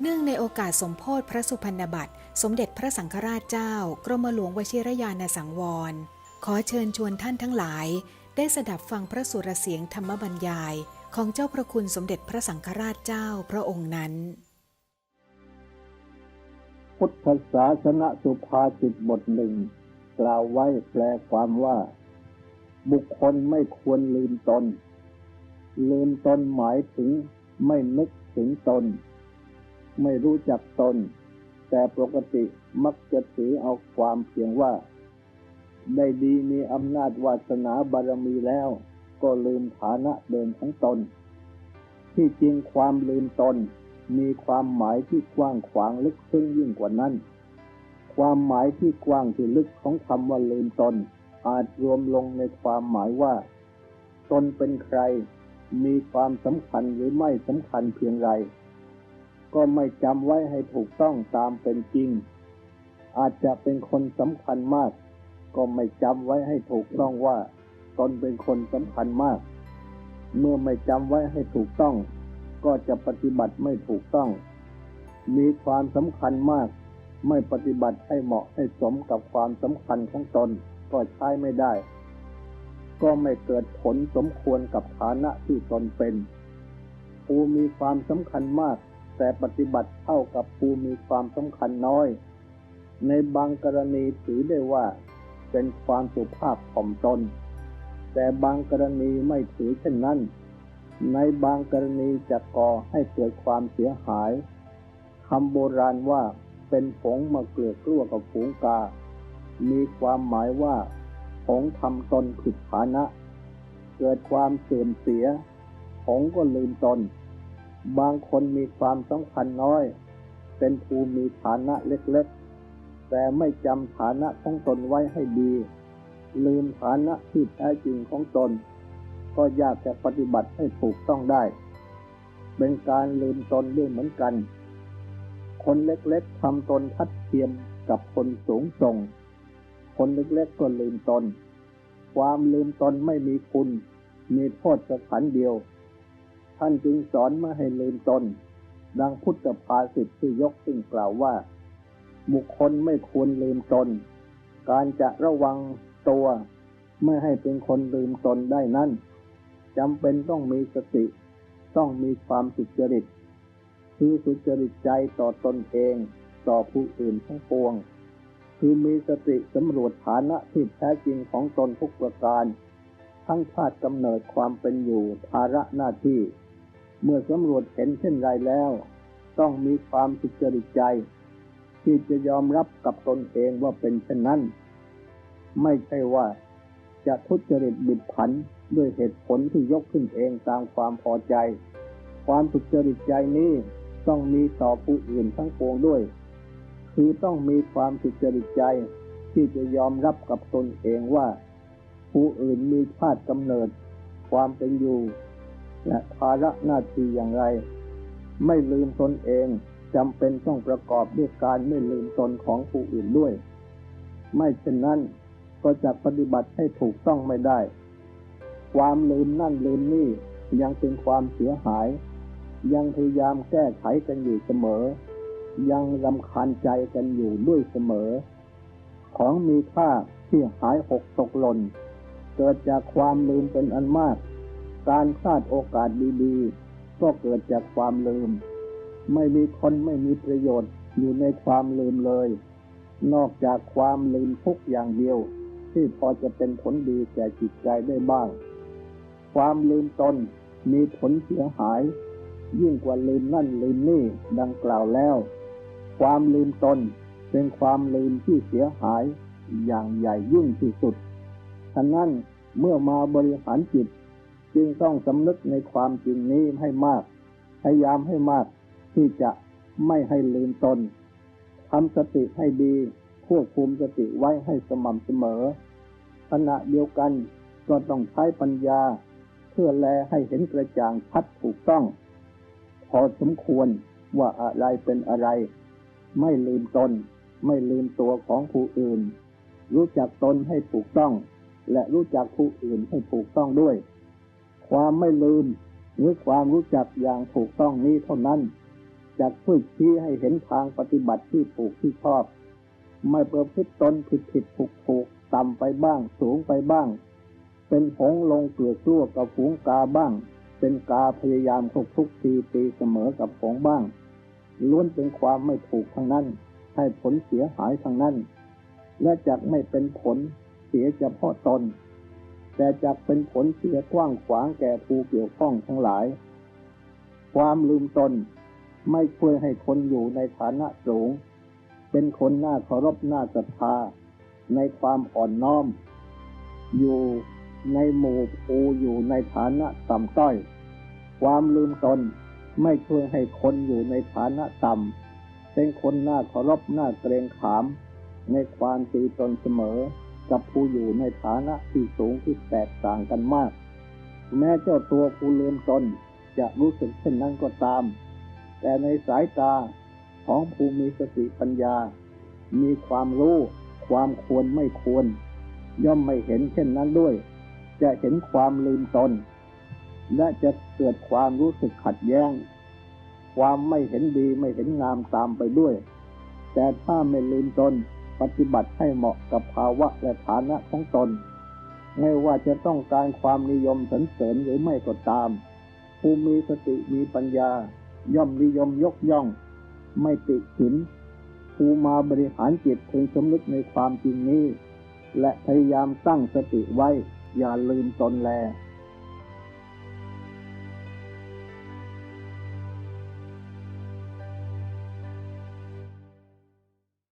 เนื่องในโอกาสสมโพธิพระสุพรรณบัตร สมเด็จพระสังฆราชเจ้า กรมหลวงวชิรยานสังวร ขอเชิญชวนท่านทั้งหลาย ได้สดับฟังพระสุรเสียงธรรมบรรยาย ของเจ้าพระคุณสมเด็จพระสังฆราชเจ้าพระองค์นั้น พุทธศาสนสุภาษิตบทหนึ่ง กล่าวไว้แปลความว่า บุคคลไม่ควรลืมตน ลืมตนหมายถึงไม่นึกถึงตน ไม่รู้จักตน แต่ปกติมักจะถือเอาความเพียงว่า ได้ดีมีอำนาจวาสนาบารมีแล้ว ก็ลืมฐานะเดิมของตน ที่จริงความลืมตน มีความหมายที่กว้างขวางลึกซึ้งยิ่งกว่านั้น ความหมายที่กว้างที่ลึกของคำว่าลืมตน อาจรวมลงในความหมายว่า ตนเป็นใคร มีความสำคัญหรือไม่สำคัญเพียงไร ก็ไม่จำไว้ให้ถูกต้องตามเป็นจริง อาจจะเป็นคนสำคัญมาก ก็ไม่จำไว้ให้ถูกต้องว่า ตนเป็นคนสำคัญมาก เมื่อไม่จำไว้ให้ถูกต้อง ก็จะปฏิบัติไม่ถูกต้อง มีความสำคัญมาก ไม่ปฏิบัติให้เหมาะให้สมกับความสำคัญของตนก็ใช้ไม่ได้ ก็ไม่เกิดผลสมควรกับฐานะที่ตนเป็นผู้มีความสำคัญมาก แต่ปฏิบัติเท่ากับผู้มีความสำคัญน้อย ในบางกรณีถือได้ว่า เป็นความสุภาพถ่อมตน แต่บางกรณีไม่ถือเช่นนั้น ในบางกรณีจะก่อให้เกิดความเสียหายคำโบราณว่าเป็นผงมาเกลือกลัวกับฝูงกา มีความหมายว่าผงทำตนผิดฐานะ เกิดความเสื่อมเสียผงก็ลืมตน บางคนมีความสำคัญน้อย เป็นผู้มีฐานะเล็กๆ แต่ไม่จำฐานะของตนไว้ให้ดี ลืมฐานะที่แท้จริงของตน ก็ยากจะปฏิบัติให้ถูกต้องได้ เป็นการลืมตนด้วยเหมือนกัน คนเล็กๆทำตนทัดเทียมกับคนสูงส่ง คนเล็กๆก็ลืมตน ความลืมตนไม่มีคุณ มีโทษสถานเดียว ท่านจึงสอนมาให้ลืมตน ดังพุทธภาษิตที่ยกซึ่งกล่าวว่า บุคคลไม่ควรลืมตน การจะระวังตัว ไม่ให้เป็นคนลืมตนได้นั้นจำเป็นต้องมีสติ ต้องมีความสุจริต คือสุจริตใจต่อตนเอง ต่อผู้อื่นทั้งปวง คือมีสติสำรวจฐานะที่แท้จริงของตนทุกประการ ทั้งชาติกำเนิดความเป็นอยู่ภาระหน้าที่ เมื่อสำรวจเห็นเช่นไรแล้ว ต้องมีความสุจริตใจ ที่จะยอมรับกับตนเองว่าเป็นเช่นนั้น ไม่ใช่ว่าจะทุจริตบิดผันด้วยเหตุผลที่ยกขึ้นเองตามความพอใจ ความสุจริตใจนี้ต้องมีต่อผู้อื่นทั้งปวงด้วย คือต้องมีความสุจริตใจ ที่จะยอมรับกับตนเองว่า ผู้อื่นมีชาติกำเนิด ความเป็นอยู่ และภาระหน้าที่อย่างไร ไม่ลืมตนเองจำเป็นต้องประกอบด้วยการไม่ลืมตนของผู้อื่นด้วย ไม่เช่นนั้นก็จะปฏิบัติให้ถูกต้องไม่ได้ ความลืมนั่นลืมนี่ยังเป็นความเสียหาย ยังพยายามแก้ไขกันอยู่เสมอ ยังรำคาญใจกันอยู่ด้วยเสมอ ของมีค่าที่หายหกตกหล่นเกิดจากความลืมเป็นอันมาก การพลาดโอกาสดีๆ ก็เกิดจากความลืม ไม่มีคนไม่มีประโยชน์อยู่ในความลืมเลย นอกจากความลืมทุกอย่างเดียว ที่พอจะเป็นผลดีแก่จิตใจได้บ้าง ความลืมตนมีผลเสียหาย ยิ่งกว่าลืมนั่นลืมนี่ดังกล่าวแล้ว ความลืมตนเป็นความลืมที่เสียหายอย่างใหญ่ยิ่งที่สุดฉะนั้นเมื่อมาบริหารจิต จึงต้องสำนึกในความจริงนี้ให้มาก พยายามให้มากที่จะไม่ให้ลืมตนทำสติให้ดีควบคุมสติไว้ให้สม่ำเสมอ ขณะเดียวกันก็ต้องใช้ปัญญา เพื่อแลให้เห็นกระจ่างชัดถูกต้อง พอสมควรว่าอะไรเป็นอะไร ไม่ลืมตน ไม่ลืมตัวของผู้อื่น รู้จักตนให้ถูกต้อง และรู้จักผู้อื่นให้ถูกต้องด้วย ความไม่ลืมหรือความรู้จักอย่างถูกต้องนี้เท่านั้นจะช่วยชี้ให้เห็นทางปฏิบัติที่ถูกที่ชอบ ไม่ประพฤติตนผิดผิดถูกถูกต่ำไปบ้างสูงไปบ้าง เป็นหงลงเกลือชั่วกับฝูงกาบ้าง เป็นกาพยายามทุกทุกทีตีเสมอกับหงบ้าง ล้วนเป็นความไม่ถูกทั้งนั้น ให้ผลเสียหายทั้งนั้น และจักไม่เป็นผลเสียเฉพาะตน แต่จักเป็นผลเสียกว้างขวางแก่ผู้เกี่ยวข้องทั้งหลาย ความลืมตนไม่ช่วยให้คนอยู่ในฐานะสูง เป็นคนน่าเคารพน่าศรัทธา ในความอ่อนน้อม อยู่ในหมู่ภูอยู่ในฐานะต่ำต้อย ความลืมตนไม่ช่วยให้คนอยู่ในฐานะต่ำ เป็นคนน่าเคารพน่าเกรงขาม ในความตีตนเสมอ กับผู้อยู่ในฐานะที่สูงที่แตกต่างกันมาก แม้เจ้าตัวผู้ลืมตนจะรู้สึกเช่นนั้นก็ตาม แต่ในสายตาของผู้มีสติปัญญา มีความรู้ ความควรไม่ควร ย่อมไม่เห็นเช่นนั้นด้วย จะเห็นความลืมตน และจะเกิดความรู้สึกขัดแย้ง ความไม่เห็นดีไม่เห็นงามตามไปด้วย แต่ถ้าไม่ลืมตน ปฏิบัติให้เหมาะกับภาวะและฐานะของตน ไม่ว่าจะต้องการความนิยมสรรเสริญหรือไม่ก็ตาม ผู้มีสติมีปัญญา ย่อมนิยมยกย่อง ไม่ติฉินผู้มาบริหารจิตพึงสำนึกในความจริงนี้ และพยายามตั้งสติไว้ อย่าลืมตนแล